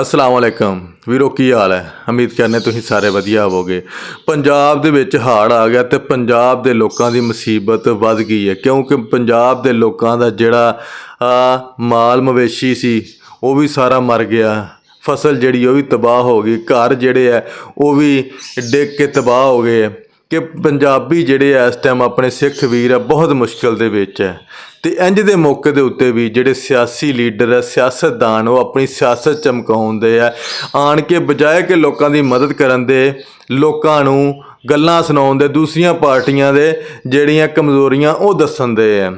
ਅਸਲਾਮ ਵਾਲੇਕਮ ਵੀਰੋ ਕੀ ਹਾਲ ਹੈ? ਉਮੀਦ ਕਰਨੇ ਤੁਸੀਂ ਸਾਰੇ ਵਧੀਆ ਹੋਵੋਗੇ। ਪੰਜਾਬ ਦੇ ਵਿੱਚ ਹੜ੍ਹ ਆ ਗਿਆ ਤੇ ਪੰਜਾਬ ਦੇ ਲੋਕਾਂ ਦੀ ਮੁਸੀਬਤ ਵੱਧ ਗਈ ਹੈ। ਕਿਉਂਕਿ ਪੰਜਾਬ ਦੇ ਲੋਕਾਂ ਦਾ ਜਿਹੜਾ ਆ, ਮਾਲ ਮਵੇਸ਼ੀ ਸੀ ਉਹ ਵੀ ਸਾਰਾ ਮਰ ਗਿਆ। ਫਸਲ ਜਿਹੜੀ ਉਹ ਵੀ ਤਬਾਹ ਹੋ ਗਈ। ਘਰ ਜਿਹੜੇ ਆ ਉਹ ਵੀ ਡਿੱਗ ਕੇ ਤਬਾਹ ਹੋ ਗਏ। ਕਿ ਪੰਜਾਬੀ ਜਿਹੜੇ ਆ ਇਸ ਟਾਈਮ ਆਪਣੇ ਸਿੱਖ ਵੀਰ ਆ, ਬਹੁਤ ਮੁਸ਼ਕਲ ਦੇ ਵਿੱਚ ਹੈ। ਤੇ ਇੰਜ ਦੇ ਮੌਕੇ ਦੇ ਉੱਤੇ ਵੀ ਜਿਹੜੇ ਸਿਆਸੀ ਲੀਡਰ ਆ, ਸਿਆਸਤਦਾਨ, ਉਹ ਆਪਣੀ ਸਿਆਸਤ ਚਮਕਾਉਂਦੇ ਆ। ਆਣ ਕੇ ਬਜਾਏ ਕਿ ਲੋਕਾਂ ਦੀ ਮਦਦ ਕਰਨ ਦੇ ਲੋਕਾਂ ਨੂੰ ਗੱਲਾਂ ਸੁਣਾਉਣ ਦੇ, ਦੂਸਰੀਆਂ ਪਾਰਟੀਆਂ ਦੇ ਜਿਹੜੀਆਂ ਕਮਜ਼ੋਰੀਆਂ, ਉਹ ਦੱਸਣ ਦੇ ਆ।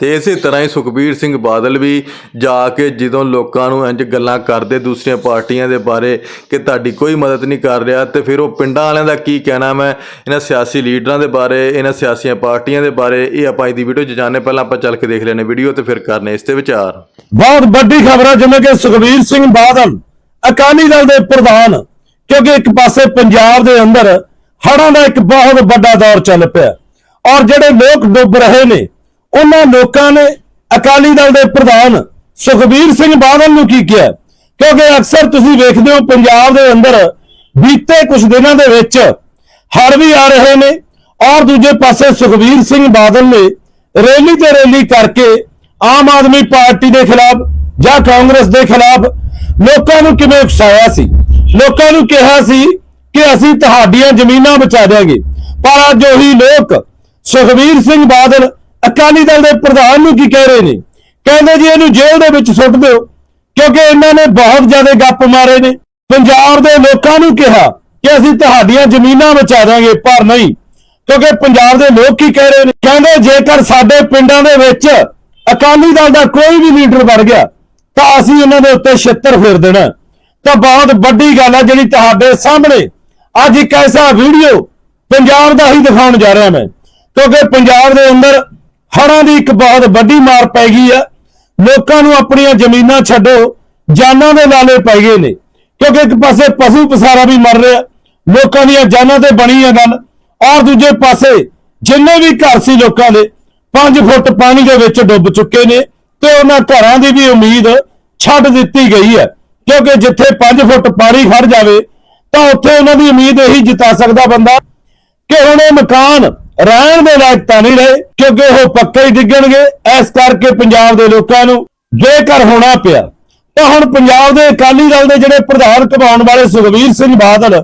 ਤੇ ਇਸੇ ਤਰ੍ਹਾਂ ਹੀ ਸੁਖਬੀਰ ਸਿੰਘ ਬਾਦਲ ਵੀ ਜਾ ਕੇ ਜਦੋਂ ਲੋਕਾਂ ਨੂੰ ਇੰਜ ਗੱਲਾਂ ਕਰਦੇ ਦੂਸਰੀਆਂ ਪਾਰਟੀਆਂ ਦੇ ਬਾਰੇ ਕਿ ਤੁਹਾਡੀ ਕੋਈ ਮਦਦ ਨਹੀਂ ਕਰ ਰਿਹਾ ਤੇ ਫਿਰ ਉਹ ਪਿੰਡਾਂ ਵਾਲਿਆਂ ਦਾ ਕੀ ਕਹਿਣਾ ਮੈਂ ਇਹਨਾਂ ਸਿਆਸੀ ਲੀਡਰਾਂ ਦੇ ਬਾਰੇ, ਇਹਨਾਂ ਸਿਆਸੀਆਂ ਪਾਰਟੀਆਂ ਦੇ ਬਾਰੇ, ਇਹ ਆਪਾਂ ਅੱਜ ਦੀ ਵੀਡੀਓ 'ਚ ਜਾਣਨੇ ਪਹਿਲਾਂ ਆਪਾਂ ਚੱਲ ਕੇ ਦੇਖ ਲੈਣੇ ਵੀਡੀਓ ਤੇ ਫਿਰ ਕਰਨੇ ਇਸ ਤੇ ਵਿਚਾਰ। ਬਹੁਤ ਵੱਡੀ ਖਬਰ ਹੈ ਜਿਵੇਂ ਕਿ ਸੁਖਬੀਰ ਸਿੰਘ ਬਾਦਲ ਅਕਾਲੀ ਦਲ ਦੇ ਪ੍ਰਧਾਨ, ਕਿਉਂਕਿ ਇੱਕ ਪਾਸੇ ਪੰਜਾਬ ਦੇ ਅੰਦਰ ਹੜ੍ਹਾਂ ਦਾ ਇੱਕ ਬਹੁਤ ਵੱਡਾ ਦੌਰ ਚੱਲ ਪਿਆ। ਔਰ ਜਿਹੜੇ ਲੋਕ ਡੁੱਬ ਰਹੇ ਨੇ ਉਹਨਾਂ ਲੋਕਾਂ ਨੇ ਅਕਾਲੀ ਦਲ ਦੇ ਪ੍ਰਧਾਨ ਸੁਖਬੀਰ ਸਿੰਘ ਬਾਦਲ ਨੂੰ ਕੀ ਕਿਹਾ? ਕਿਉਂਕਿ ਅਕਸਰ ਤੁਸੀਂ ਵੇਖਦੇ ਹੋ ਪੰਜਾਬ ਦੇ ਅੰਦਰ ਬੀਤੇ ਕੁਝ ਦਿਨਾਂ ਦੇ ਵਿੱਚ ਹੜ੍ਹ ਵੀ ਆ ਰਹੇ ਨੇ ਔਰ ਦੂਜੇ ਪਾਸੇ ਸੁਖਬੀਰ ਸਿੰਘ ਬਾਦਲ ਨੇ ਰੈਲੀ ਤੇ ਰੈਲੀ ਕਰਕੇ ਆਮ ਆਦਮੀ ਪਾਰਟੀ ਦੇ ਖਿਲਾਫ ਜਾਂ ਕਾਂਗਰਸ ਦੇ ਖਿਲਾਫ ਲੋਕਾਂ ਨੂੰ ਕਿਵੇਂ ਉਕਸਾਇਆ ਸੀ? ਲੋਕਾਂ ਨੂੰ ਕਿਹਾ ਸੀ ਕਿ ਅਸੀਂ ਤੁਹਾਡੀਆਂ ਜ਼ਮੀਨਾਂ ਬਚਾ ਦਿਆਂਗੇ। ਪਰ ਅੱਜ ਉਹੀ ਲੋਕ ਸੁਖਬੀਰ ਸਿੰਘ ਬਾਦਲ ਅਕਾਲੀ ਦਲ ਦੇ ਪ੍ਰਧਾਨ ਨੂੰ ਕੀ ਕਹਿ ਰਹੇ ਨੇ? ਕਹਿੰਦੇ ਜੀ ਇਹਨੂੰ ਜੇਲ੍ਹ ਦੇ ਵਿੱਚ ਸੁੱਟ ਦਿਓ, ਕਿਉਂਕਿ ਇਹਨਾਂ ਨੇ ਬਹੁਤ ਜ਼ਿਆਦਾ ਗੱਪ ਮਾਰੇ ਨੇ। ਪੰਜਾਬ ਦੇ ਲੋਕਾਂ ਨੂੰ ਕਿਹਾ ਕਿ ਅਸੀਂ ਤੁਹਾਡੀਆਂ ਜ਼ਮੀਨਾਂ ਬਚਾ ਦਾਂਗੇ, ਪਰ ਨਹੀਂ। ਕਿਉਂਕਿ ਪੰਜਾਬ ਦੇ ਲੋਕ ਕੀ ਕਹਿ ਰਹੇ ਨੇ? ਕਹਿੰਦੇ ਜੇਕਰ ਸਾਡੇ ਪਿੰਡਾਂ ਦੇ ਵਿੱਚ ਅਕਾਲੀ ਦਲ ਦਾ ਕੋਈ ਵੀ ਲੀਡਰ ਵੜ ਗਿਆ, ਤਾਂ ਅਸੀਂ ਇਹਨਾਂ ਦੇ ਉੱਤੇ ਛਿੱਤਰ ਫੇਰ ਦੇਣਾ। ਤਾਂ ਬਹੁਤ ਵੱਡੀ ਗੱਲ ਹੈ ਜਿਹੜੀ ਤੁਹਾਡੇ ਸਾਹਮਣੇ ਅੱਜ ਇੱਕ ਐਸਾ ਵੀਡੀਓ ਪੰਜਾਬ ਦਾ ਹੀ ਦਿਖਾਉਣ ਜਾ ਰਿਹਾ ਮੈਂ। ਕਿਉਂਕਿ ਪੰਜਾਬ ਦੇ ਅੰਦਰ ਹੜ੍ਹਾਂ ਦੀ ਇੱਕ ਬਹੁਤ ਵੱਡੀ ਮਾਰ ਪੈ ਗਈ ਹੈ ਲੋਕਾਂ ਨੂੰ ਆਪਣੀਆਂ ਜ਼ਮੀਨਾਂ ਛੱਡੋ, ਜਾਨਾਂ ਦੇ ਲਾਲੇ ਪੈ ਗਏ ਨੇ। ਕਿਉਂਕਿ ਇੱਕ ਪਾਸੇ ਪਸ਼ੂ ਪਸਾਰਾ ਵੀ ਮਰ ਰਿਹਾ, ਲੋਕਾਂ ਦੀਆਂ ਜਾਨਾਂ ਤੇ ਬਣੀ ਹੈ ਗੱਲ ਔਰ ਦੂਜੇ ਪਾਸੇ ਜਿੰਨੇ ਵੀ ਘਰ ਸੀ ਲੋਕਾਂ ਦੇ 5 ਫੁੱਟ ਪਾਣੀ ਦੇ ਵਿੱਚ ਡੁੱਬ ਚੁੱਕੇ ਨੇ ਤੇ ਉਹਨਾਂ ਘਰਾਂ ਦੀ ਵੀ ਉਮੀਦ ਛੱਡ ਦਿੱਤੀ ਗਈ ਹੈ। ਕਿਉਂਕਿ ਜਿੱਥੇ 5 ਫੁੱਟ ਪਾਣੀ ਖੜ ਜਾਵੇ, ਤਾਂ ਉੱਥੇ ਉਹਨਾਂ ਦੀ ਉਮੀਦ ਇਹੀ ਜਿਤਾ ਸਕਦਾ ਬੰਦਾ ਕਿ ਹੁਣ ਇਹ ਮਕਾਨ ਰਹਿਣ ਦੇ ਲਾਇਕ ਤਾਂ ਨਹੀਂ ਰਹੇ, ਕਿਉਂਕਿ ਉਹ ਪੱਕੇ ਹੀ ਡਿੱਗਣਗੇ, ਇਸ ਕਰਕੇ ਪੰਜਾਬ ਦੇ ਲੋਕਾਂ ਨੂੰ ਬੇਕਰ ਹੋਣਾ ਪਿਆ, ਤਾਂ ਹੁਣ ਪੰਜਾਬ ਦੇ ਅਕਾਲੀ ਦਲ ਦੇ ਜਿਹੜੇ ਪ੍ਰਧਾਨ ਕਮਾਉਣ ਵਾਲੇ ਸੁਖਬੀਰ ਸਿੰਘ ਬਾਦਲ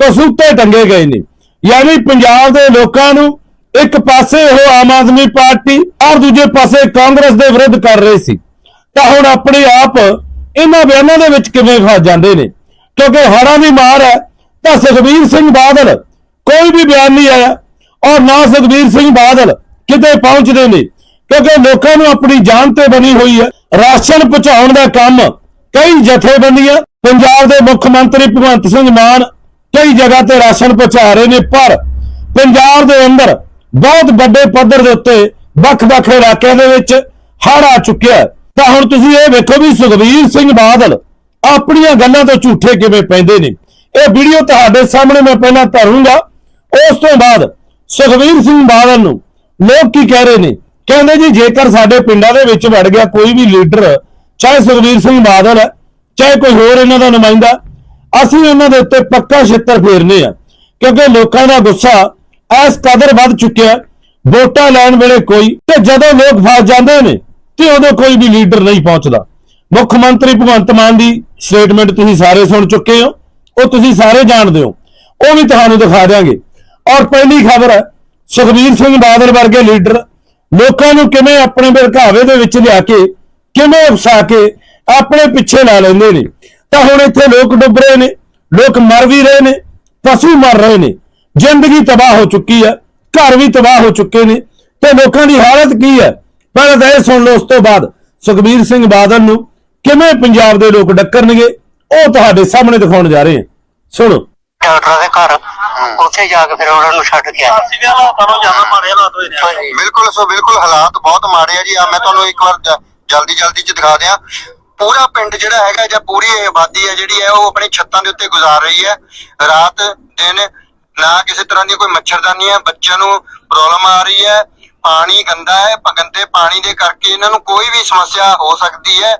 ਕਸੂਤੇ ਟੰਗੇ ਗਏ ਨੇ। ਯਾਨੀ ਪੰਜਾਬ ਦੇ ਲੋਕਾਂ ਨੂੰ ਇੱਕ ਪਾਸੇ ਉਹ ਆਮ ਆਦਮੀ ਪਾਰਟੀ ਔਰ ਦੂਜੇ ਪਾਸੇ ਕਾਂਗਰਸ ਦੇ ਵਿਰੁੱਧ ਕਰ ਰਹੇ ਸੀ। ਤਾਂ ਹੁਣ ਆਪਣੇ ਆਪ ਇਹਨਾਂ ਬਿਆਨਾਂ ਦੇ ਵਿੱਚ ਕਿਵੇਂ ਫਸ ਜਾਂਦੇ ਨੇ? ਕਿਉਂਕਿ ਹੜ੍ਹਾਂ ਦੀ ਮਾਰ ਹੈ, ਤਾਂ ਸੁਖਬੀਰ ਸਿੰਘ ਬਾਦਲ ਕੋਈ ਵੀ ਬਿਆਨ ਨਹੀਂ ਆਇਆ। ਔਰ ਨਾ ਸੁਖਬੀਰ ਸਿੰਘ ਬਾਦਲ ਕਿਤੇ ਪਹੁੰਚਦੇ ਨੇ, ਕਿਉਂਕਿ ਲੋਕਾਂ ਨੂੰ ਆਪਣੀ ਜਾਨ ਤੇ ਬਣੀ ਹੋਈ ਹੈ। ਰਾਸ਼ਨ ਪਹੁੰਚਾਉਣ ਦਾ ਕੰਮ ਕਈ ਜਥੇਬੰਦੀਆਂ, ਪੰਜਾਬ ਦੇ ਮੁੱਖ ਮੰਤਰੀ ਭਗਵੰਤ ਸਿੰਘ ਮਾਨ ਕਈ ਜਗ੍ਹਾ ਤੇ ਰਾਸ਼ਨ ਪਹੁੰਚਾ ਰਹੇ ਨੇ, ਪਰ ਪੰਜਾਬ ਦੇ ਅੰਦਰ ਬਹੁਤ ਵੱਡੇ ਪੱਧਰ ਦੇ ਉੱਤੇ ਵੱਖ-ਵੱਖ ਇਲਾਕਿਆਂ ਦੇ ਵਿੱਚ ਹੜ੍ਹ ਆ ਚੁੱਕਿਆ ਤਾਂ ਹੁਣ ਤੁਸੀਂ ਇਹ ਵੇਖੋ ਵੀ ਸੁਖਬੀਰ ਸਿੰਘ ਬਾਦਲ ਆਪਣੀਆਂ ਗੱਲਾਂ ਤੋਂ ਝੂਠੇ ਕਿਵੇਂ ਪੈਂਦੇ ਨੇ। ਇਹ ਵੀਡੀਓ ਤੁਹਾਡੇ ਸਾਹਮਣੇ ਮੈਂ ਪਹਿਲਾਂ ਧਰੂੰਗਾ। ਉਸ ਤੋਂ ਬਾਅਦ ਸੁਖਬੀਰ ਸਿੰਘ ਬਾਦਲ ਨੂੰ। ਲੋਕ ਕੀ ਕਹਿ ਰਹੇ ਨੇ? ਕਹਿੰਦੇ ਜੀ, ਜੇਕਰ ਸਾਡੇ ਪਿੰਡਾਂ ਦੇ ਵਿੱਚ ਵੜ ਗਿਆ ਕੋਈ ਵੀ ਲੀਡਰ, ਚਾਹੇ ਸੁਖਬੀਰ ਸਿੰਘ ਬਾਦਲ ਹੈ, ਚਾਹੇ ਕੋਈ ਹੋਰ ਇਹਨਾਂ ਦਾ ਨੁਮਾਇੰਦਾ, ਅਸੀਂ ਉਹਨਾਂ ਦੇ ਉੱਤੇ ਪੱਕਾ ਛਿੱਤਰ ਫੇਰਨੇ ਆ। ਕਿਉਂਕਿ ਲੋਕਾਂ ਦਾ ਗੁੱਸਾ ਇਸ ਕਦਰ ਵੱਧ ਚੁੱਕਿਆ ਵੋਟਾਂ ਲੈਣ ਵੇਲੇ ਕੋਈ, ਤੇ ਜਦੋਂ ਲੋਕ ਫਸ ਜਾਂਦੇ ਨੇ, ਤੇ ਉਦੋਂ ਕੋਈ ਵੀ ਲੀਡਰ ਨਹੀਂ ਪਹੁੰਚਦਾ। ਮੁੱਖ ਮੰਤਰੀ ਭਗਵੰਤ ਮਾਨ ਦੀ ਸਟੇਟਮੈਂਟ ਤੁਸੀਂ ਸਾਰੇ ਸੁਣ ਚੁੱਕੇ ਹੋ, ਉਹ ਤੁਸੀਂ ਸਾਰੇ ਜਾਣਦੇ ਹੋ। ਉਹ ਵੀ ਤੁਹਾਨੂੰ ਦਿਖਾ ਦਿਆਂਗੇ। ਔਰ ਪਹਿਲੀ ਖਬਰ ਹੈ, ਸੁਖਬੀਰ ਸਿੰਘ ਬਾਦਲ ਵਰਗੇ ਲੀਡਰ ਲੋਕਾਂ ਨੂੰ ਕਿਵੇਂ ਆਪਣੇ ਭੜਕਾਵੇ ਦੇ ਵਿੱਚ ਲਿਆ ਕੇ, ਕਿਵੇਂ ਉਕਸਾ ਕੇ ਆਪਣੇ ਪਿੱਛੇ ਲਾ ਲੈਂਦੇ ਨੇ? ਤਾਂ ਹੁਣ ਇੱਥੇ ਲੋਕ ਡੁੱਬ ਰਹੇ ਨੇ, ਲੋਕ ਮਰ ਵੀ ਰਹੇ ਨੇ, ਪਸ਼ੂ ਮਰ ਰਹੇ ਨੇ। ਜ਼ਿੰਦਗੀ ਤਬਾਹ ਹੋ ਚੁੱਕੀ ਹੈ, ਘਰ ਵੀ ਤਬਾਹ ਹੋ ਚੁੱਕੇ ਨੇ। ਤੇ ਲੋਕਾਂ ਦੀ ਹਾਲਤ ਕੀ ਹੈ? ਪਹਿਲਾਂ ਤਾਂ ਇਹ ਸੁਣ ਲਓ, ਉਸ ਤੋਂ ਬਾਅਦ ਸੁਖਬੀਰ ਸਿੰਘ ਬਾਦਲ ਨੂੰ ਕਿਵੇਂ ਪੰਜਾਬ ਦੇ ਲੋਕ ਡੱਕਰਨਗੇ, ਉਹ ਤੁਹਾਡੇ ਸਾਹਮਣੇ ਦਿਖਾਉਣ ਜਾ ਰਹੇ ਹਾਂ। ਸੁਣੋ। ਡਾਕਟਰਾਂ ਦੇ ਘਰ ਉੱਥੇ ਜਾ ਕੇ ਫਿਰ ਉਹਨਾਂ ਨੂੰ ਛੱਡ ਕੇ ਆਏ। ਜਿਵੇਂ ਹਾਲਾਤਾਂ ਨੂੰ ਜ਼ਿਆਦਾ ਮਾੜੇ ਹਾਲਾਤ ਹੋਏ ਨੇ। ਹਾਂਜੀ। ਬਿਲਕੁਲ ਸੋ ਬਿਲਕੁਲ ਹਾਲਾਤ ਬਹੁਤ ਮਾੜੇ ਆ ਜੀ। ਆ ਮੈਂ ਤੁਹਾਨੂੰ ਇੱਕ ਵਾਰ ਜ- ਜਲਦੀ ਜਲਦੀ ਚ ਦਿਖਾ ਦਿਆਂ। ਪੂਰਾ ਪਿੰਡ ਜਿਹੜਾ ਹੈਗਾ ਜਾਂ ਪੂਰੀ ਇਹ ਆਬਾਦੀ ਹੈ ਜਿਹੜੀ ਹੈ ਉਹ ਆਪਣੀ ਛੱਤਾਂ ਦੇ ਉੱਤੇ ਗੁਜ਼ਾਰ ਰਹੀ ਹੈ। ਰਾਤ ਦਿਨ ਨਾ ਕਿਸੇ ਤਰ੍ਹਾਂ ਦੀ ਕੋਈ ਮੱਛਰਦਾਨੀ ਹੈ। ਬੱਚਿਆਂ ਨੂੰ ਪ੍ਰੋਬਲਮ ਆ ਰਹੀ ਹੈ। ਪਾਣੀ ਗੰਦਾ ਹੈ। ਪ- ਗੰਦੇ ਪਾਣੀ ਦੇ ਕਰਕੇ ਇਹਨਾਂ ਨੂੰ ਕੋਈ ਵੀ ਸਮੱਸਿਆ ਹੋ ਸਕਦੀ ਹੈ।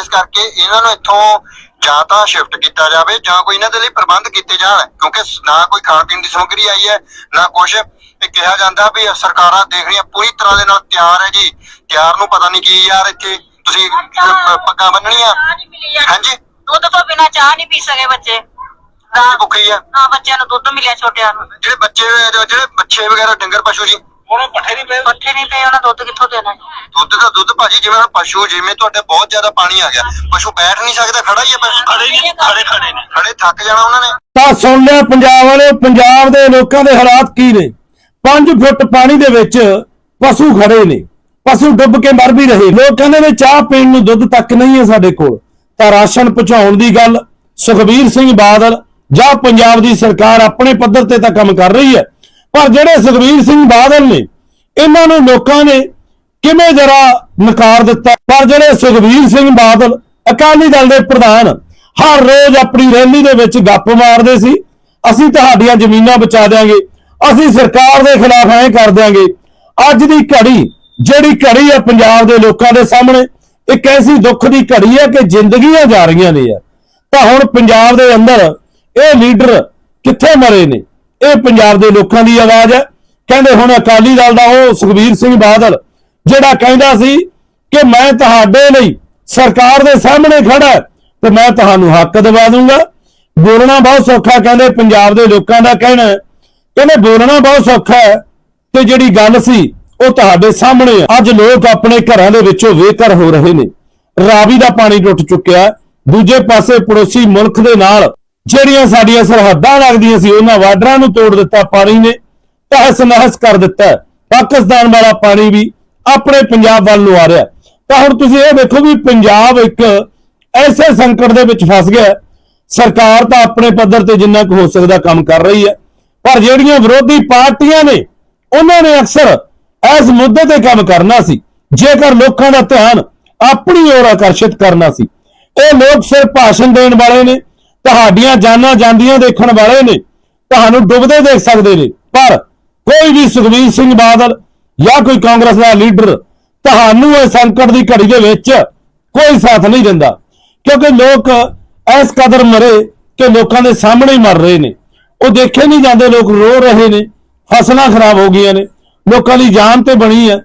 ਇਸ ਕਰਕੇ ਇਹਨਾਂ ਨੂੰ ਇੱਥੋਂ ਜਾਂ ਤਾਂ ਸ਼ਿਫਟ ਕੀਤਾ ਜਾਵੇ ਜਾਂ ਕੋਈ ਇਹਨਾਂ ਦੇ ਲਈ ਪ੍ਰਬੰਧ ਕੀਤੇ ਜਾਣ ਕਿਉਂਕਿ ਨਾ ਕੋਈ ਖਾਣ ਪੀਣ ਦੀ ਸਮੱਗਰੀ ਆਈ ਹੈ ਨਾ ਕੁਛ। ਇਹ ਕਿਹਾ ਜਾਂਦਾ ਵੀ ਸਰਕਾਰਾਂ ਦੇਖ ਰਹੀਆਂ ਪੂਰੀ ਤਰ੍ਹਾਂ ਦੇ ਨਾਲ ਤਿਆਰ ਹੈ ਜੀ। ਤਿਆਰ ਨੂੰ ਪਤਾ ਨਹੀਂ ਕੀ ਯਾਰ ਇੱਥੇ ਤੁਸੀਂ ਪੱਗਾਂ ਬੰਨਣੀਆਂ ਹਾਂਜੀ। ਦੁੱਧ ਤੋਂ ਬਿਨਾ ਚਾਹ ਨਹੀਂ ਪੀ ਸਕੇ ਬੱਚੇ। ਭੁੱਖੀ ਆ। ਹਾਂ ਬੱਚਿਆਂ ਨੂੰ ਦੁੱਧ ਮਿਲਿਆ ਛੋਟਿਆਂ ਨੂੰ। ਜਿਹੜੇ ਬੱਚੇ ਜਿਹੜੇ ਬੱਚੇ ਵਗੈਰਾ ਡੰਗਰ ਪਸ਼ੂ ਜੀ ਉਹਨੂੰ ਪੱਠੇ ਨਹੀਂ ਪਏ? ਪੱਠੇ ਨਹੀਂ ਪਏ ਉਹਨਾਂ ਦੁੱਧ ਕਿੱਥੋਂ ਦੇਣਾ? ਦੁੱਧ ਦਾ ਦੁੱਧ ਭਾਜੀ ਜਿਵੇਂ ਹੁਣ ਪਸ਼ੂ ਜਿਵੇਂ ਤੁਹਾਡੇ ਬਹੁਤ ਜ਼ਿਆਦਾ ਪਾਣੀ ਆ ਗਿਆ ਪਸ਼ੂ ਬੈਠ ਨਹੀਂ ਸਕਦਾ ਖੜਾ ਹੀ ਆ ਪਸ਼ੂ। ਖੜੇ ਨਹੀਂ ਖੜੇ ਖੜੇ ਨੇ। ਖੜੇ ਥੱਕ ਜਾਣਾ ਉਹਨਾਂ ਨੇ। ਤਾਂ ਸੁਣ ਲਿਆ ਪੰਜਾਬ ਵਾਲੇ ਪੰਜਾਬ ਦੇ ਲੋਕਾਂ ਦੇ ਹਾਲਾਤ ਕੀ ਨੇ? 5 ਫੁੱਟ ਪਾਣੀ ਦੇ ਵਿੱਚ ਪਸ਼ੂ ਖੜੇ ਨੇ। ਪਸ਼ੂ ਡੁੱਬ ਕੇ ਮਰ ਵੀ ਰਹੇ। ਲੋਕ ਕਹਿੰਦੇ ਨੇ ਚਾਹ ਪੀਣ ਨੂੰ ਦੁੱਧ ਤੱਕ ਨਹੀਂ ਹੈ ਸਾਡੇ ਕੋਲ। ਤਾਂ ਰਾਸ਼ਨ ਪਹੁੰਚਾਉਣ ਦੀ ਗੱਲ ਸੁਖਬੀਰ ਸਿੰਘ ਬਾਦਲ ਜਾਂ ਪੰਜਾਬ ਦੀ ਸਰਕਾਰ ਆਪਣੇ ਪੱਧਰ ਤੇ ਤਾਂ ਕੰਮ ਕਰ ਰਹੀ ਹੈ। ਪਰ ਜਿਹੜੇ ਸੁਖਬੀਰ ਸਿੰਘ ਬਾਦਲ ਨੇ, ਇਹਨਾਂ ਨੂੰ ਲੋਕਾਂ ਨੇ ਕਿਵੇਂ ਜਰਾ ਨਕਾਰ ਦਿੱਤਾ? ਪਰ ਜਿਹੜੇ ਸੁਖਬੀਰ ਸਿੰਘ ਬਾਦਲ, ਅਕਾਲੀ ਦਲ ਦੇ ਪ੍ਰਧਾਨ, ਹਰ ਰੋਜ਼ ਆਪਣੀ ਰੈਲੀ ਦੇ ਵਿੱਚ ਗੱਪ ਮਾਰਦੇ ਸੀ, ਅਸੀਂ ਤੁਹਾਡੀਆਂ ਜ਼ਮੀਨਾਂ ਬਚਾ ਦਿਆਂਗੇ, ਅਸੀਂ ਸਰਕਾਰ ਦੇ ਖਿਲਾਫ ਐਂ ਕਰ ਦਿਆਂਗੇ। ਅੱਜ ਦੀ ਘੜੀ, ਜਿਹੜੀ ਘੜੀ ਹੈ ਪੰਜਾਬ ਦੇ ਲੋਕਾਂ ਦੇ ਸਾਹਮਣੇ, ਇੱਕ ਐਸੀ ਦੁੱਖ ਦੀ ਘੜੀ ਹੈ ਕਿ ਜ਼ਿੰਦਗੀਆਂ ਜਾ ਰਹੀਆਂ ਨੇ ਯਾਰ। ਤਾਂ ਹੁਣ ਪੰਜਾਬ ਦੇ ਅੰਦਰ ਇਹ ਲੀਡਰ ਕਿੱਥੇ ਮਰੇ ਨੇ? ਇਹ ਪੰਜਾਬ ਦੇ ਲੋਕਾਂ ਦੀ ਆਵਾਜ਼ ਹੈ। ਕਹਿੰਦੇ ਹੁਣ ਅਕਾਲੀ ਦਲ ਦਾ ਉਹ ਸੁਖਬੀਰ ਸਿੰਘ ਬਾਦਲ, ਜਿਹੜਾ ਕਹਿੰਦਾ ਸੀ ਕਿ ਮੈਂ ਤੁਹਾਡੇ ਲਈ ਸਰਕਾਰ ਦੇ ਸਾਹਮਣੇ ਖੜਾ ਤੇ ਮੈਂ ਤੁਹਾਨੂੰ ਹੱਕ ਦਿਵਾ ਦੂੰਗਾ। ਬੋਲਣਾ ਬਹੁਤ ਸੌਖਾ ਕਹਿੰਦੇ ਪੰਜਾਬ ਦੇ ਲੋਕਾਂ ਦਾ ਕਹਿਣਾ ਕਹਿੰਦੇ ਬੋਲਣਾ ਬਹੁਤ ਸੌਖਾ ਹੈ, ਤੇ ਜਿਹੜੀ ਗੱਲ ਸੀ ਉਹ ਤੁਹਾਡੇ ਸਾਹਮਣੇ ਅੱਜ ਲੋਕ ਆਪਣੇ ਘਰਾਂ ਦੇ ਵਿੱਚੋਂ ਬੇਘਰ ਹੋ ਰਹੇ ਨੇ। ਰਾਵੀ ਦਾ ਪਾਣੀ ਟੁੱਟ ਚੁੱਕਿਆ ਦੂਜੇ ਪਾਸੇ ਪੜੋਸੀ ਮੁਲਕ ਦੇ ਨਾਲ ਜਿਹੜੀਆਂ ਸਾਡੀਆਂ ਸਰਹੱਦਾਂ ਲੱਗਦੀਆਂ ਸੀ, ਉਹਨਾਂ ਵਾਡਰਾਂ ਨੂੰ ਤੋੜ ਦਿੱਤਾ, ਪਾਣੀ ਨੇ ਤਹਿਸ ਨਹਿਸ ਕਰ ਦਿੱਤਾ ਪਾਕਿਸਤਾਨ ਵਾਲਾ ਪਾਣੀ ਵੀ ਆਪਣੇ ਪੰਜਾਬ ਵੱਲ ਨੂੰ ਆ ਰਿਹਾ ਤਾਂ ਹੁਣ ਤੁਸੀਂ ਇਹ ਦੇਖੋ ਵੀ ਪੰਜਾਬ ਇੱਕ ਐਸੇ ਸੰਕਟ ਦੇ ਵਿੱਚ ਫਸ ਗਿਆ ਸਰਕਾਰ ਤਾਂ ਆਪਣੇ ਪੱਧਰ ਤੇ ਜਿੰਨਾ ਕੁ ਹੋ ਸਕਦਾ ਕੰਮ ਕਰ ਰਹੀ ਹੈ, ਪਰ ਜਿਹੜੀਆਂ ਵਿਰੋਧੀ ਪਾਰਟੀਆਂ ਨੇ, ਉਹਨਾਂ ਨੇ ਅਕਸਰ ਇਸ ਮੁੱਦੇ ਤੇ ਕੰਮ ਕਰਨਾ ਸੀ। ਜੇਕਰ ਲੋਕਾਂ ਦਾ ਧਿਆਨ ਆਪਣੀ ओर ਆਕਰਸ਼ਿਤ ਕਰਨਾ ਸੀ, ਇਹ ਲੋਕ ਸਿਰਫ ਭਾਸ਼ਣ ਦੇਣ ਵਾਲੇ ਨੇ ਤੁਹਾਡੀਆਂ ਜਾਨਾਂ ਜਾਂਦੀਆਂ ਦੇਖਣ ਵਾਲੇ ਨੇ, ਤੁਹਾਨੂੰ ਡੁੱਬਦੇ ਦੇਖ ਸਕਦੇ ਨੇ। ਪਰ ਕੋਈ ਵੀ ਸੁਖਬੀਰ ਸਿੰਘ ਬਾਦਲ ਜਾਂ ਕੋਈ ਕਾਂਗਰਸ ਦਾ ਲੀਡਰ ਤੁਹਾਨੂੰ ਇਸ ਸੰਕਟ ਦੀ ਘੜੀ ਦੇ ਵਿੱਚ ਕੋਈ ਸਾਥ ਨਹੀਂ ਦਿੰਦਾ। ਕਿਉਂਕਿ ਲੋਕ ਇਸ ਕਦਰ ਮਰੇ ਕਿ ਲੋਕਾਂ ਦੇ ਸਾਹਮਣੇ ਹੀ ਮਰ ਰਹੇ ਨੇ। ਉਹ ਦੇਖੇ ਨਹੀਂ ਜਾਂਦੇ, ਲੋਕ ਰੋ ਰਹੇ ਨੇ, ਫਸਲਾਂ ਖਰਾਬ ਹੋ ਗਈਆਂ ਨੇ, ਲੋਕਾਂ ਦੀ ਜਾਨ ਤੇ ਬਣੀ ਹੈ।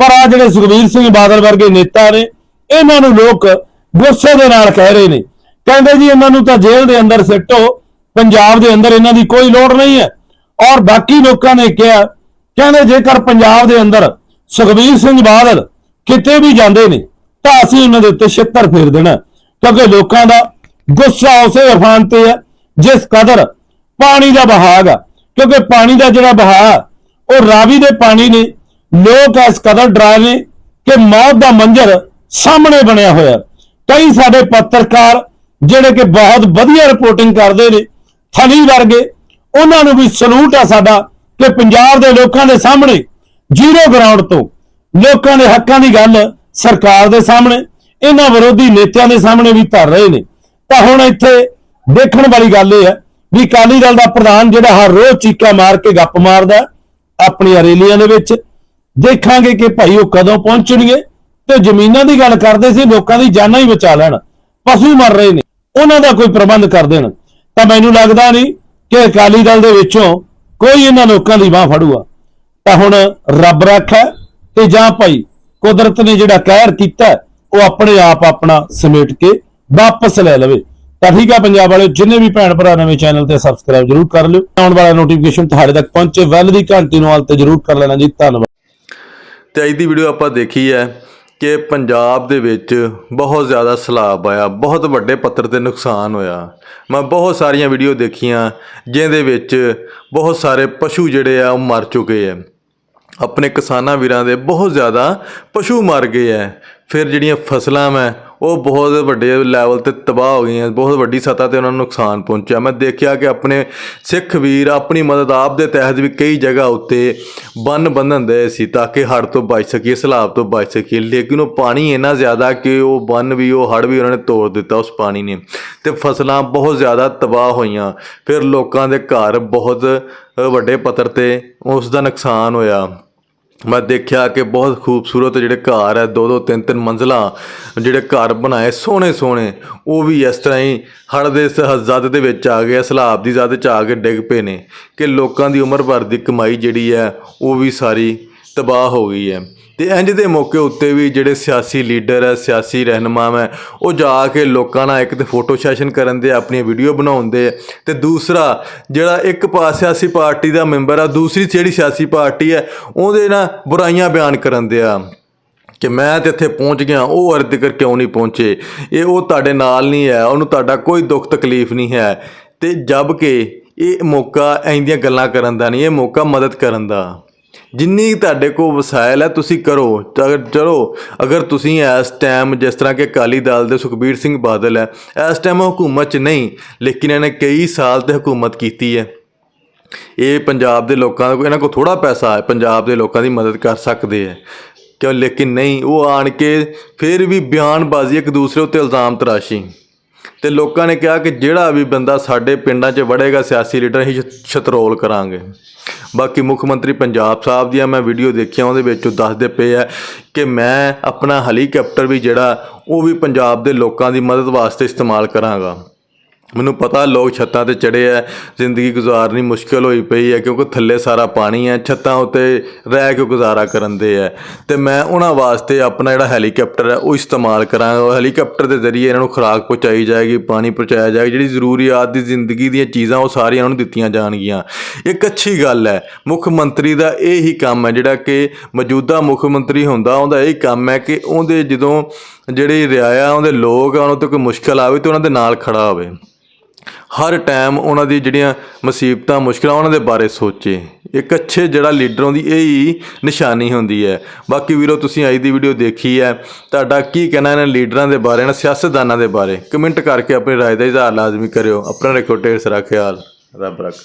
ਪਰ ਆ ਜਿਹੜੇ ਸੁਖਬੀਰ ਸਿੰਘ ਬਾਦਲ ਵਰਗੇ ਨੇਤਾ ਨੇ, ਇਹਨਾਂ ਨੂੰ ਲੋਕ ਗੁੱਸੇ ਦੇ ਨਾਲ ਕਹਿ ਰਹੇ ਨੇ। ਕਹਿੰਦੇ ਜੀ ਇਹਨਾਂ ਨੂੰ ਤਾਂ ਜੇਲ੍ਹ ਦੇ ਅੰਦਰ ਸਿੱਟੋ, ਪੰਜਾਬ ਦੇ ਅੰਦਰ ਇਹਨਾਂ ਦੀ ਕੋਈ ਲੋੜ ਨਹੀਂ ਹੈ। ਔਰ ਬਾਕੀ ਲੋਕਾਂ ਨੇ ਕਿਹਾ, ਕਹਿੰਦੇ ਜੇਕਰ ਪੰਜਾਬ ਦੇ ਅੰਦਰ ਸੁਖਬੀਰ ਸਿੰਘ ਬਾਦਲ ਕਿਤੇ ਵੀ ਜਾਂਦੇ ਨੇ, ਤਾਂ ਅਸੀਂ ਉਹਨਾਂ ਦੇ ਉੱਤੇ ਛਿੱਤਰ ਫੇਰ ਦੇਣਾ, ਕਿਉਂਕਿ ਲੋਕਾਂ ਦਾ ਗੁੱਸਾ ਉਸੇ ਅਫਾਨ ਤੇ ਹੈ, ਜਿਸ ਕਦਰ ਪਾਣੀ ਦਾ ਵਹਾਅ ਹੈ ਕਿਉਂਕਿ ਪਾਣੀ ਦਾ ਜਿਹੜਾ ਵਹਾਅ ਉਹ ਰਾਵੀ ਦੇ ਪਾਣੀ ਨੇ, ਲੋਕ ਇਸ ਕਦਰ ਡਰਾ ਨੇ ਕਿ ਮੌਤ ਦਾ ਮੰਜ਼ਰ ਸਾਹਮਣੇ ਬਣਿਆ ਹੋਇਆ। ਕਈ ਸਾਡੇ ਪੱਤਰਕਾਰ ਜਿਹੜੇ ਕਿ ਬਹੁਤ ਵਧੀਆ ਰਿਪੋਰਟਿੰਗ ਕਰਦੇ ਨੇ ਥਲੀ ਵਰਗੇ, ਉਹਨਾਂ ਨੂੰ ਵੀ ਸਲੂਟ ਆ ਸਾਡਾ ਕਿ ਪੰਜਾਬ ਦੇ ਲੋਕਾਂ ਦੇ ਸਾਹਮਣੇ, ਜ਼ੀਰੋ ਗਰਾਊਂਡ ਤੋਂ ਲੋਕਾਂ ਦੇ ਹੱਕਾਂ ਦੀ ਗੱਲ ਸਰਕਾਰ ਦੇ ਸਾਹਮਣੇ, ਇਹਨਾਂ ਵਿਰੋਧੀ ਨੇਤਿਆਂ ਦੇ ਸਾਹਮਣੇ ਵੀ ਧਰ ਰਹੇ ਨੇ। ਤਾਂ ਹੁਣ ਇੱਥੇ ਦੇਖਣ ਵਾਲੀ ਗੱਲ ਇਹ ਹੈ ਵੀ ਅਕਾਲੀ ਦਲ ਦਾ ਪ੍ਰਧਾਨ ਜਿਹੜਾ ਹਰ ਰੋਜ਼ ਚੀਕਾ ਮਾਰ ਕੇ ਗੱਪ ਮਾਰਦਾ ਆਪਣੀਆਂ ਰੈਲੀਆਂ ਦੇ ਵਿੱਚ, ਦੇਖਾਂਗੇ ਕਿ ਭਾਈ ਉਹ ਕਦੋਂ ਪਹੁੰਚਣਗੇ ਤੇ ਜ਼ਮੀਨਾਂ ਦੀ ਗੱਲ ਕਰਦੇ ਸੀ, ਲੋਕਾਂ ਦੀ ਜਾਨਾਂ ਹੀ ਬਚਾ ਲੈਣ। ਪਸ਼ੂ ਮਰ ਰਹੇ ਨੇ। ਉਹਨਾਂ ਦਾ ਕੋਈ ਪ੍ਰਬੰਧ ਕਰ ਦੇਣ। ਤਾਂ ਮੈਨੂੰ ਲੱਗਦਾ ਨਹੀਂ ਕਿ ਅਕਾਲੀ ਦਲ ਦੇ ਵਿੱਚੋਂ ਕੋਈ ਇਹਨਾਂ ਲੋਕਾਂ ਦੀ ਬਾਹ ਫੜੂਗਾ। ਤਾਂ ਹੁਣ ਰੱਬ ਰੱਖਾ ਤੇ ਜਾਂ ਭਾਈ ਕੁਦਰਤ ਨੇ ਜਿਹੜਾ ਕਹਿਰ ਕੀਤਾ, ਉਹ ਆਪਣੇ ਆਪ ਆਪਣਾ ਸਮੇਟ ਕੇ ਵਾਪਸ ਲੈ ਲਵੇ। ਤਾਂ ਠੀਕ ਆ ਪੰਜਾਬ ਵਾਲਿਓ, ਜਿੰਨੇ ਵੀ ਭੈਣ ਭਰਾ ਨਵੇਂ ਚੈਨਲ ਤੇ ਸਬਸਕ੍ਰਾਈਬ ਜਰੂਰ ਕਰ ਲਿਓ। ਆਉਣ ਵਾਲਾ ਨੋਟੀਫਿਕੇਸ਼ਨ ਤੁਹਾਡੇ ਤੱਕ ਪਹੁੰਚੇ, ਵੈਲ ਦੀ ਘੰਟੀ ਨੂੰ ਹਾਲ ਤੇ ਜਰੂਰ ਕਰ ਲੈਣਾ ਜੀ। ਧੰਨਵਾਦ। ਤੇ ਅੱਜ ਦੀ ਵੀਡੀਓ ਆਪਾਂ ਦੇਖੀ ਹੈ ਕਿ ਪੰਜਾਬ ਦੇ ਵਿੱਚ ਬਹੁਤ ਜ਼ਿਆਦਾ ਸਲਾਬ ਆਇਆ, ਬਹੁਤ ਵੱਡੇ ਪੱਧਰ ਤੇ ਨੁਕਸਾਨ ਹੋਇਆ। ਮੈਂ ਬਹੁਤ ਸਾਰੀਆਂ ਵੀਡੀਓ ਦੇਖੀਆਂ, ਜਿਹਦੇ ਵਿੱਚ ਬਹੁਤ ਸਾਰੇ ਪਸ਼ੂ ਜਿਹੜੇ ਆ, ਉਹ ਮਰ ਚੁੱਕੇ ਆ। ਆਪਣੇ ਕਿਸਾਨਾਂ ਵੀਰਾਂ ਦੇ ਬਹੁਤ ਜ਼ਿਆਦਾ ਪਸ਼ੂ ਮਰ ਗਏ ਐ ਫਿਰ ਜਿਹੜੀਆਂ ਫਸਲਾਂ ਮੈਂ ਉਹ ਬਹੁਤ ਵੱਡੇ ਲੈਵਲ ਤੇ ਤਬਾਹ ਹੋ ਗਈਆਂ, ਬਹੁਤ ਵੱਡੀ ਸਤ੍ਹਾ ਤੇ ਉਹਨਾਂ ਨੂੰ ਨੁਕਸਾਨ ਪਹੁੰਚਿਆ। ਮੈਂ ਦੇਖਿਆ ਕਿ ਆਪਣੇ ਸਿੱਖ ਵੀਰ ਆਪਣੀ ਮਦਦ ਆਪ ਦੇ ਤਹਿਤ ਵੀ ਕਈ ਜਗ੍ਹਾ ਉੱਤੇ ਬੰਨ ਬੰਨਣ ਦੇ ਸੀ ਤਾਂ ਕਿ ਹੜ੍ਹ ਤੋਂ ਬਚ ਸਕੀਏ, ਸਲਾਬ ਤੋਂ ਬਚ ਸਕੀਏ। ਲੇਕਿਨ ਉਹ ਪਾਣੀ ਇੰਨਾ ਜ਼ਿਆਦਾ ਕਿ ਉਹ ਬੰਨ ਵੀ, ਉਹ ਹੜ੍ਹ ਵੀ ਉਹਨਾਂ ਨੇ ਤੋੜ ਦਿੱਤਾ ਉਸ ਪਾਣੀ ਨੇ। ਤੇ ਫਸਲਾਂ ਬਹੁਤ ਜ਼ਿਆਦਾ ਤਬਾਹ ਹੋਈਆਂ। ਫਿਰ ਲੋਕਾਂ ਦੇ ਘਰ ਬਹੁਤ ਵੱਡੇ ਪੱਧਰ ਤੇ ਉਸ ਦਾ ਨੁਕਸਾਨ ਹੋਇਆ। ਮੈਂ ਦੇਖਿਆ ਕਿ ਬਹੁਤ ਖੂਬਸੂਰਤ ਜਿਹੜੇ ਘਰ ਹੈ ਦੋ ਦੋ ਤਿੰਨ ਤਿੰਨ ਮੰਜ਼ਲਾਂ ਜਿਹੜੇ ਘਰ ਬਣਾਏ ਸੋਹਣੇ ਸੋਹਣੇ ਉਹ ਵੀ ਇਸ ਤਰ੍ਹਾਂ ਹੀ ਹੜ੍ਹ ਦੇ ਜ਼ਦ ਦੇ ਵਿੱਚ ਆ ਗਏ, ਸਲਾਬ ਦੀ ਜ਼ਦ ਚ ਆ ਕੇ ਡਿੱਗ ਪਏ ਨੇ ਕਿ ਲੋਕਾਂ ਦੀ ਉਮਰ ਭਰ ਦੀ ਕਮਾਈ ਜਿਹੜੀ ਹੈ, ਉਹ ਵੀ ਸਾਰੀ ਤਬਾਹ ਹੋ ਗਈ ਹੈ। ਤੇ ਇੰਜ ਦੇ ਮੌਕੇ ਉੱਤੇ ਵੀ ਜਿਹੜੇ ਸਿਆਸੀ ਲੀਡਰ ਹੈ ਸਿਆਸੀ ਰਹਿਨੁਮਾ ਹੈ ਉਹ ਜਾ ਕੇ ਲੋਕਾਂ ਨਾਲ ਇੱਕ ਤੇ ਫੋਟੋ ਸੈਸ਼ਨ ਕਰਨ ਦੇ, ਆਪਣੀਆਂ ਵੀਡੀਓ ਬਣਾਉਂਦੇ ਤੇ ਦੂਸਰਾ, ਜਿਹੜਾ ਇੱਕ ਪਾਸ ਸਿਆਸੀ ਪਾਰਟੀ ਦਾ ਮੈਂਬਰ ਆ, ਦੂਸਰੀ ਜਿਹੜੀ ਸਿਆਸੀ ਪਾਰਟੀ ਹੈ ਉਹਦੇ ਨਾਲ ਬੁਰਾਈਆਂ ਬਿਆਨ ਕਰਨ ਦੇ ਆ। ਕਿ ਮੈਂ ਤੇ ਇੱਥੇ ਪਹੁੰਚ ਗਿਆ, ਉਹ ਅਰਦ ਕਰ ਕਿਉਂ ਨਹੀਂ ਪਹੁੰਚੇ? ਇਹ ਉਹ ਤੁਹਾਡੇ ਨਾਲ ਨਹੀਂ ਹੈ, ਉਹਨੂੰ ਤੁਹਾਡਾ ਕੋਈ ਦੁੱਖ ਤਕਲੀਫ ਨਹੀਂ ਹੈ। ਤੇ ਜਦ ਕਿ ਇਹ ਮੌਕਾ ਇੰਦੀਆਂ ਗੱਲਾਂ ਕਰਨ ਦਾ ਨਹੀਂ, ਇਹ ਮੌਕਾ ਮਦਦ ਕਰਨ ਦਾ। ਜਿੰਨੀ ਤੁਹਾਡੇ ਕੋਲ ਵਸਾਇਲ ਹੈ, ਤੁਸੀਂ ਕਰੋ। ਤਾਂ ਚਲੋ, ਅਗਰ ਤੁਸੀਂ ਇਸ ਟਾਈਮ ਜਿਸ ਤਰ੍ਹਾਂ ਕਿ ਅਕਾਲੀ ਦਲ ਦੇ ਸੁਖਬੀਰ ਸਿੰਘ ਬਾਦਲ ਹੈ, ਇਸ ਟਾਈਮ ਹਕੂਮਤ 'ਚ ਨਹੀਂ, ਲੇਕਿਨ ਇਹਨੇ ਕਈ ਸਾਲ ਤੇ ਹਕੂਮਤ ਕੀਤੀ ਹੈ। ਇਹ ਪੰਜਾਬ ਦੇ ਲੋਕਾਂ ਦਾ ਇਹਨਾਂ ਕੋਲ ਥੋੜਾ ਪੈਸਾ ਹੈ, ਪੰਜਾਬ ਦੇ ਲੋਕਾਂ ਦੀ ਮਦਦ ਕਰ ਸਕਦੇ ਹੈ। ਕਿਉਂ? ਲੇਕਿਨ ਨਹੀਂ, ਉਹ ਆਣ ਕੇ ਫਿਰ ਵੀ ਬਿਆਨਬਾਜ਼ੀ ਇੱਕ ਦੂਸਰੇ ਉੱਤੇ ਇਲਜ਼ਾਮ ਤਰਾਸ਼ੀ। ਤੇ ਲੋਕਾਂ ਨੇ ਕਿਹਾ ਕਿ ਜਿਹੜਾ ਵੀ ਬੰਦਾ ਸਾਡੇ ਪਿੰਡਾਂ 'ਚ ਵੜੇਗਾ, ਸਿਆਸੀ ਲੀਡਰ ਅਸੀਂ ਛਤਰੋਲ ਕਰਾਂਗੇ। ਬਾਕੀ ਮੁੱਖ ਮੰਤਰੀ ਪੰਜਾਬ ਸਾਹਿਬ ਦੀਆਂ ਮੈਂ ਵੀਡੀਓ ਦੇਖੀਆਂ, ਉਹਦੇ ਵਿੱਚ ਉਹ ਦੱਸਦੇ ਪਏ ਆ ਕਿ ਮੈਂ ਆਪਣਾ ਹੈਲੀਕਾਪਟਰ ਵੀ ਜਿਹੜਾ, ਉਹ ਵੀ ਪੰਜਾਬ ਦੇ ਲੋਕਾਂ ਦੀ ਮਦਦ ਵਾਸਤੇ ਇਸਤੇਮਾਲ ਕਰਾਂਗਾ। ਮੈਨੂੰ ਪਤਾ ਲੋਕ ਛੱਤਾਂ ਤੇ ਚੜੇ ਆ, ਜ਼ਿੰਦਗੀ ਗੁਜ਼ਾਰਨੀ ਮੁਸ਼ਕਲ ਹੋਈ ਪਈ ਹੈ ਕਿਉਂਕਿ ਥੱਲੇ ਸਾਰਾ ਪਾਣੀ ਹੈ ਛੱਤਾਂ ਉੱਤੇ ਰਹਿ ਕੇ ਗੁਜ਼ਾਰਾ ਕਰਨ ਦੇ ਹੈ ਤੇ ਮੈਂ ਉਹਨਾਂ ਵਾਸਤੇ ਆਪਣਾ ਜਿਹੜਾ ਹੈਲੀਕਾਪਟਰ ਹੈ ਉਹ ਇਸਤੇਮਾਲ ਕਰਾਂਗਾ। ਉਹ ਹੈਲੀਕਾਪਟਰ ਦੇ ਜ਼ਰੀਏ ਇਹਨਾਂ ਨੂੰ ਖੁਰਾਕ ਪਹੁੰਚਾਈ ਜਾਏਗੀ, ਪਾਣੀ ਪਹੁੰਚਾਇਆ ਜਾਏਗਾ। ਜਿਹੜੀ ਜ਼ਰੂਰੀਆਤ ਦੀ ਜ਼ਿੰਦਗੀ ਦੀਆਂ ਚੀਜ਼ਾਂ, ਉਹ ਸਾਰੀਆਂ ਉਹਨਾਂ ਨੂੰ ਦਿੱਤੀਆਂ ਜਾਣਗੀਆਂ। ਇੱਕ ਅੱਛੀ ਗੱਲ ਹੈ, ਮੁੱਖ ਮੰਤਰੀ ਦਾ ਇਹ ਹੀ ਕੰਮ ਹੈ, ਜਿਹੜਾ ਕਿ ਮੌਜੂਦਾ ਮੁੱਖ ਮੰਤਰੀ ਹੁੰਦਾ, ਉਹਦਾ ਇਹ ਕੰਮ ਹੈ ਕਿ ਉਹਦੇ ਜਦੋਂ ਜਿਹੜੇ ਰਿਆਇਆ, ਉਹਦੇ ਲੋਕ ਆ, ਉਹਨਾਂ ਤੋਂ ਕੋਈ ਮੁਸ਼ਕਲ ਆਵੇ ਤੇ ਉਹਨਾਂ ਦੇ ਨਾਲ ਖੜਾ ਹੋਵੇ। ਹਰ ਟਾਈਮ ਉਹਨਾਂ ਦੀ ਜਿਹੜੀਆਂ ਮੁਸੀਬਤਾਂ, ਮੁਸ਼ਕਲਾਂ, ਉਹਨਾਂ ਦੇ ਬਾਰੇ ਸੋਚੇ। ਇੱਕ ਅੱਛੇ ਜਿਹੜਾ ਲੀਡਰਾਂ ਦੀ ਇਹ ਹੀ ਨਿਸ਼ਾਨੀ ਹੁੰਦੀ ਹੈ। ਬਾਕੀ ਵੀਰੋ, ਤੁਸੀਂ ਅੱਜ ਦੀ ਵੀਡੀਓ ਦੇਖੀ ਹੈ। ਤੁਹਾਡਾ ਕੀ ਕਹਿਣਾ ਇਹਨਾਂ ਲੀਡਰਾਂ ਦੇ ਬਾਰੇ, ਇਹਨਾਂ ਸਿਆਸਤਦਾਨਾਂ ਦੇ ਬਾਰੇ? ਕਮੈਂਟ ਕਰਕੇ ਆਪਣੀ ਰਾਏ ਦਾ ਇਜ਼ਹਾਰ ਲਾਜ਼ਮੀ ਕਰਿਓ। ਆਪਣਾ ਰੱਖੋ ਢੇਰ ਸਾਰਾ ਖਿਆਲ। ਰੱਬ ਰੱਖਾ।